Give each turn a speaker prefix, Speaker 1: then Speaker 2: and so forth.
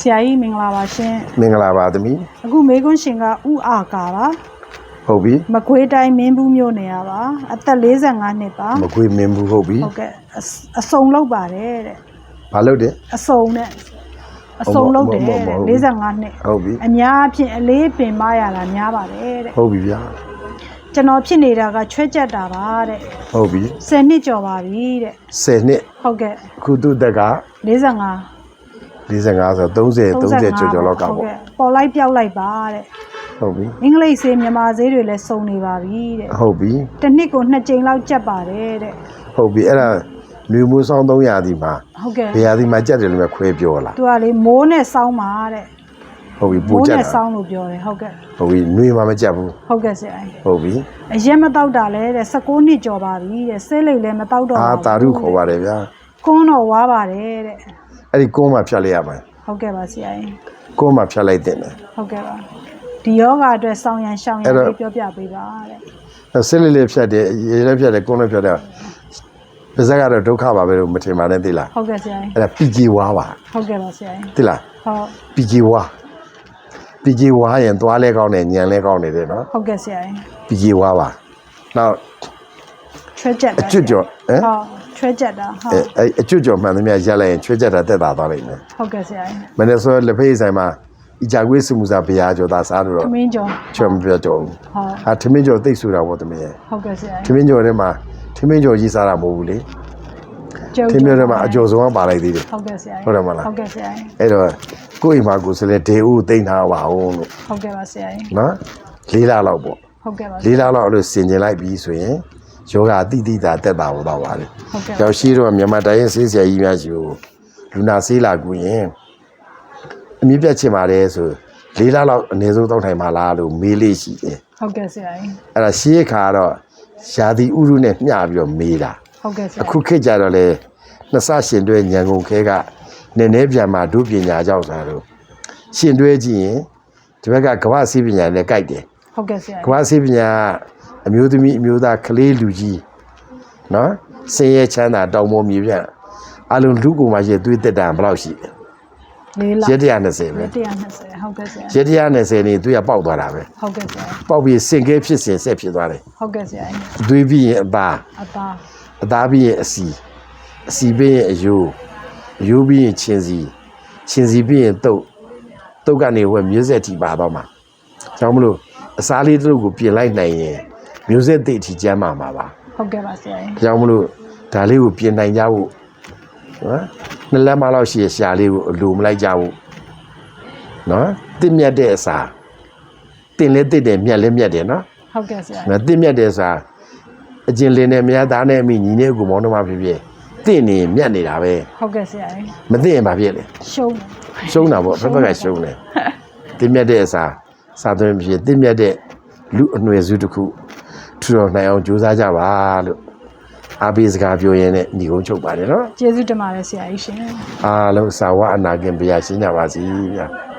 Speaker 1: ဆရာကြီးမင်္ဂလာပါရှင်
Speaker 2: မင်္ဂလာပါသမီး
Speaker 1: အခုမေကွန်းရှင်ကဥအာကာပါ
Speaker 2: ဟုတ်ပြီ
Speaker 1: မကွေးတိုင်းမင်းဘူးမြို့နယ်ရပါအသက်45နှစ်ပါ
Speaker 2: မကွေးမင်းဘူးဟုတ်ပြီ
Speaker 1: ဟုတ်ကဲ့အစအစုံလောက်ပါတယ်တဲ့
Speaker 2: ဘာလို့တဲ့
Speaker 1: အစုံနဲ့အစုံလောက်တယ်
Speaker 2: ဟုတ်ပါ
Speaker 1: တဲ့
Speaker 2: ဘူး
Speaker 1: 45နှစ်
Speaker 2: ဟုတ်ပြီ
Speaker 1: အများအဖြစ်အလေးပင်မရတာများပါတယ်တဲ့
Speaker 2: ဟုတ်ပြီဗျာ
Speaker 1: ကျွန်တော်ဖြစ်နေတာကချွဲကြက်တာပါတဲ့
Speaker 2: ဟုတ်ပြီ
Speaker 1: 10နှစ်ကျော်ပါပြီတဲ့
Speaker 2: 10နှစ်
Speaker 1: ဟုတ်ကဲ့
Speaker 2: အခုသူ့တက်က
Speaker 1: 45
Speaker 2: 45ဆို30 30ကျော်ကျော်လောက်က
Speaker 1: ဟုတ်
Speaker 2: ပေါ့
Speaker 1: ကဲ့ပေါ်လိုက်ပြောက်လိုက်ပါတဲ့
Speaker 2: ဟုတ်ပြီ
Speaker 1: အင်္ဂလိပ်ဆေးမြန်မာဆေးတွေလည်းစုံနေပါပြီတဲ့
Speaker 2: ဟုတ်ပြီ
Speaker 1: တစ်နှစ်ကိုနှစ်ကြိမ်လောက်ကြက်ပါတယ်တဲ့
Speaker 2: ဟုတ်ပြီအဲ့ဒါလူမှုဆောင်300ဒီမှာ
Speaker 1: ဟုတ်ကဲ့
Speaker 2: ဘယ်ရာဒီမှာကြက်တယ်လို့ပဲခွဲပြောလား
Speaker 1: သူကလေမိုးနဲ့စောင်းပါတဲ့
Speaker 2: ဟုတ်ပြီပူ
Speaker 1: မိုး
Speaker 2: ကြက်
Speaker 1: နဲ့
Speaker 2: တာ
Speaker 1: စောင်းလို့ပြောတယ်ဟုတ်ကဲ့
Speaker 2: ဟုတ်ပြီနှွေးမှာမကြက်ဘူး
Speaker 1: ဟုတ်ကဲ့ဆရာကြီး
Speaker 2: ဟုတ်ပြီ
Speaker 1: အရက်မတောက်တာလဲတဲ့16နှစ်ကျော်ပါပြီတဲ့ဆေးလိတ်လည်းမတောက်တော့
Speaker 2: အာ
Speaker 1: ဘူး
Speaker 2: တာရုခေါ်ပါတယ်ဗျာ
Speaker 1: ကွန်းတော့ဝါပါတယ်တဲ့
Speaker 2: အဲ့ဒီကုန်းမှာဖြတ်လိုက်ရမှာ
Speaker 1: ဟုတ်ကဲ့ပါဆရာကြီး
Speaker 2: ကုန်းမှာဖြတ်လိုက်တဲ့တယ်
Speaker 1: ဟုတ်ကဲ့ပါဒီယောဂအတွက်စောင်းရန်ရှောင်းရ
Speaker 2: အဲ့
Speaker 1: န်
Speaker 2: တော့
Speaker 1: လေးပြောပြပေးပါတဲ့
Speaker 2: အဲ့ဆစ်လေးလေးဖြတ်တယ်ရေလေးဖြတ်တယ်ကုန်းလေးဖြတ်တယ်ပါဇက်ကတော့ဒုက္ခပါပဲလို့မထင်ပါနဲ့သိလား
Speaker 1: ဟုတ်ကဲ့ဆရာကြီး
Speaker 2: အဲ့ဒါပီဂျီဝါပါ
Speaker 1: ဟုတ်ကဲ့ပါဆရာကြီး
Speaker 2: သိလား
Speaker 1: ဟုတ်
Speaker 2: ပီဂျီဝါပီဂျီဝါရင်သွားလဲကောင်းတယ်ညံလဲကောင်းနေတယ်နော်
Speaker 1: ဟုတ်ကဲ့ဆရာကြီး
Speaker 2: ပီဂျီဝါပါနောက်
Speaker 1: ချွဲချက်
Speaker 2: အကျွတ်ကျော်ဟမ်
Speaker 1: ဟုတ် ချွဲချက်တာဟုတ်
Speaker 2: အဲအဲ့အကျွတ်ကျော်မှန်သမျှရက်လိုက်ရင်ချွေးချက်တာတက်တာသွားလိမ့်မယ်
Speaker 1: ဟုတ်ကဲ့ဆရာကြီး
Speaker 2: မနေ့ဆိုလက်ဖေးဆိုင်မှာအကြကွေးစမှုစာဘုရားကျော်သားစားလို့
Speaker 1: ခ
Speaker 2: တော့
Speaker 1: မင်းကျော်
Speaker 2: ချွတ်မပြောကြဘူး
Speaker 1: ဟုတ်
Speaker 2: ဟာထမင်းကျော်သိပ်ဆူတာပေါ့တမင်းရဲ့
Speaker 1: ဟုတ်ကဲ့ဆရာ
Speaker 2: ထ
Speaker 1: ကြီး
Speaker 2: မင်းကျော်ထဲမှာထမင်းကျော်ကြီးစားတာမဟုတ်ဘူးလေ
Speaker 1: ကျုပ်
Speaker 2: ထမင်းထဲမှာအကျော်ဆုံးကပါလိုက်သေးတယ်
Speaker 1: ဟုတ်ကဲ့ဆရာကြီး
Speaker 2: ဟုတ်တယ်မလား
Speaker 1: ဟုတ်ကဲ့ဆရာကြီး
Speaker 2: အဲ့တော့ကိုယ့်အိမ်မှာကိုယ်စလဲဒေဦးသိမ့်ထားပါအောင်လို့
Speaker 1: ဟုတ်ကဲ့ပါဆရာကြီး
Speaker 2: နော်လေးလားလောက်ပေါ့
Speaker 1: ဟုတ်ကဲ့ပါ
Speaker 2: လေးလားလောက်အဲ့လိုဆင်ကျင်လိုက်ပြီးဆိုရင် ယောဂအတိတိတာတက်တာတော့ပါလေ
Speaker 1: ဟုတ်ကဲ့
Speaker 2: ရောက်ရှိတော့မြန်မာတိုင်းရင်ဆေးဆရာကြီးများရှိကိုလူနာဆေးလာကူရင်အမြင့်ပြတ်ချင်ပါတယ်ဆိုလေးလားလောက်အနည်းဆုံးတောက်ထိုင်ပါလားလို့မေးလေးရှိတယ်
Speaker 1: ဟုတ်ကဲ့ဆရာကြီး
Speaker 2: အဲ့ဒါရှေးခါကတော့ယာတိဥရုနဲ့မျှပြီးတော့မေးတာ
Speaker 1: ဟုတ်ကဲ့ဆရာ
Speaker 2: အခုခေတ်ကြတော့လေနှစ်ဆရှင်တွဲညံကုန်ခဲကနည်းနည်းပြန်มาဒုပညာကြောက်စားတော့ရှင်တွဲကြည့်ရင်ဒီဘက်ကကမ္ဘာစီးပညာနဲ့ကြိုက်တယ်
Speaker 1: ဟုတ်ကဲ့ဆရာ
Speaker 2: ကမ္ဘာစီးပညာက အမျိုးသမီးအမျိုးသားကလေးလူကြီးနော်ဆင်းရဲချမ်းသာတောင်ပေါ်မြေပြန့်အလုံးလူကိုမှရဲ့သွေးတက်တာဘယ်လောက်ရှိလဲ
Speaker 1: လေးလား
Speaker 2: ရက်120ပဲ
Speaker 1: 120ဟုတ်ကဲ့ဆရာ
Speaker 2: ရက်120နေသွေးကပေါက်သွားတာပဲ
Speaker 1: ဟုတ်ကဲ့ဆရာ
Speaker 2: ပေါက်ပြီးစင်ကဲဖြစ်စဉ်ဆက်ဖြစ်သွားတယ်
Speaker 1: ဟုတ်ကဲ့ဆရာကြီး
Speaker 2: သွေးပြီးရင်အသား
Speaker 1: အသား
Speaker 2: အသားပြီးရင်အစီအစီပြီးရင်အယိုးအယိုးပြီးရင်ချင်းစီချင်းစီပြီးရင်တုတ်တုတ်ကနေဝက်မျိုးဆက်ထိပါတော့မှာကြောင့်မလို့အစားလေးတစ်ခုကိုပြင်လိုက်နိုင်ရင် မျိုးဆက်သိပ်ထိကျမ်းမှာပါပါ
Speaker 1: ဟုတ်ကဲ့ပါဆရာကြီး
Speaker 2: ကြောင့်မလို့ဒါလေးကိုပြင်နိုင်ကြဖို့နော်နှစ်လက်မလောက်ရှိရရှာလေးကိုအလိုမလိုက်ကြဘူးနော်တစ်မြတ်တဲ့အစာတင်လဲတစ်တယ်မြတ်လဲမြတ်တယ်နော်
Speaker 1: ဟုတ်ကဲ့ဆရာ။
Speaker 2: ငါတင့်မြတ်တယ်ဆိုတာအကျင်လင်းနဲ့မြတ်သားနဲ့အမိညီနဲ့ကိုမောင်းနှမဖြစ်ဖြစ်တင့်နေမြတ်နေတာပဲ
Speaker 1: ဟုတ်ကဲ့ဆရာကြီး။
Speaker 2: မတင့်ရင်ဘာဖြစ်လဲ
Speaker 1: ရှုံး။
Speaker 2: ရှုံးတာပေါ့ဖက်ဖက်ကရှုံးတယ်။တင့်မြတ်တဲ့အစာစာသွင်းဖြစ်တင့်မြတ်တဲ့လူအနွယ်စုတစ်ခု ထူတော်နိုင်အောင်ကြိုးစားကြပါလို့အားပေးစကားပြောရင်းနဲ့ညီကုန်းချုပ်ပါတယ်နော်
Speaker 1: ကျေးဇူးတင်ပါတယ်ဆရာကြီးရှင်။
Speaker 2: အားလုံးစာဝအနာကင်ဘုရားရှင်းကြပါစီဗျာ။